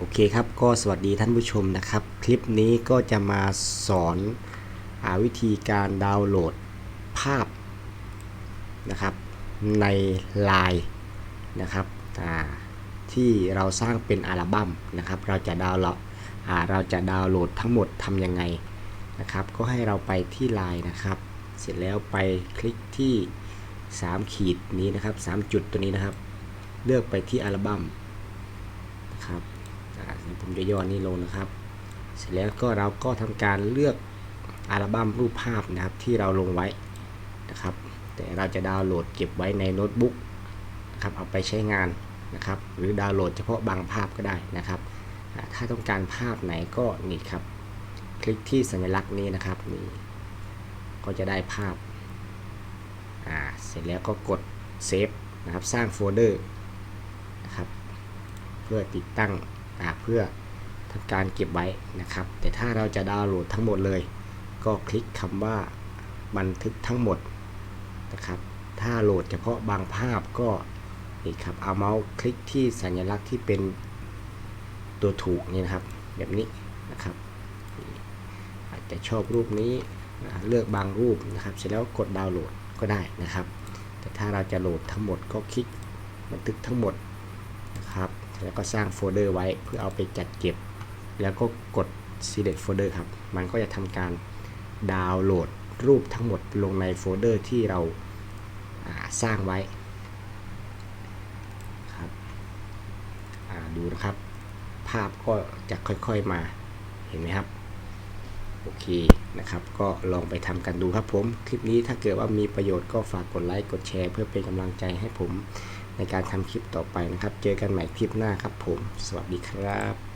โอเคครับก็สวัสดีท่านผู้ชมนะครับ คลิปนี้ก็จะมาสอนอวิธีการดาวน์โหลดภาพนะครับใน Line นะครับที่เราสร้างเป็นอัลบั้มนะครับเราจะดาวน์โหลดเราจะดาวน์โหลดทั้งหมดทำยังไงนะครับ ก็ให้เราไปที่ Line นะครับ เสร็จแล้วไปคลิกที่ 3 ขีดนี้นะครับ 3 จุดตัวนี้นะครับ เลือกไปที่อัลบั้มนะครับ อ่าเดี๋ยวผมจะย่อนี่ลงนะครับ เสร็จแล้วก็เราก็ทำการเลือกอัลบั้มรูปภาพนะครับที่เราลงไว้นะครับ แต่เราจะดาวน์โหลดเก็บไว้ในโน้ตบุ๊กนะครับเอาไปใช้งานนะครับ หรือดาวน์โหลดเฉพาะบางภาพก็ได้นะครับ ถ้าต้องการภาพไหนก็นี่ครับ คลิกที่สัญลักษณ์นี้นะครับนี่ก็จะได้ภาพอ่าเสร็จแล้วก็กดเซฟนะครับสร้างโฟลเดอร์นะครับเพื่อติดตั้ง เพื่อทำการเก็บไว้นะครับ แต่ถ้าเราจะดาวน์โหลดทั้งหมดเลย ก็คลิกคำว่าบันทึกทั้งหมดนะครับ ถ้าโหลดเฉพาะบางภาพก็นี่ครับเอาเมาส์คลิกที่สัญลักษณ์ที่เป็นตัวถูกนี่นะครับ แบบนี้นะครับ อาจจะชอบรูปนี้เลือกบางรูปนะครับ เสร็จแล้วกดดาวน์โหลดก็ได้นะครับ แต่ถ้าเราจะโหลดทั้งหมดก็คลิกบันทึกทั้งหมดนะครับ แล้วก็สร้างโฟลเดอร์ไว้เพื่อเอาไปจัดเก็บ แล้วก็กด select folder ครับ มันก็จะทำการดาวน์โหลดรูปทั้งหมดลงในโฟลเดอร์ที่เราาสร้างไว้ครับดูนะครับ ภาพก็จะค่อยๆมาเห็นไหมครับโอเคนะครับ ก็ลองไปทำกันดูครับผม คลิปนี้ถ้าเกิดว่ามีประโยชน์ก็ฝากกดไลค์กดแชร์ เพื่อเป็นกำลังใจให้ผม ในการทำคลิปต่อไปนะครับ เจอกันใหม่คลิปหน้าครับผม สวัสดีครับ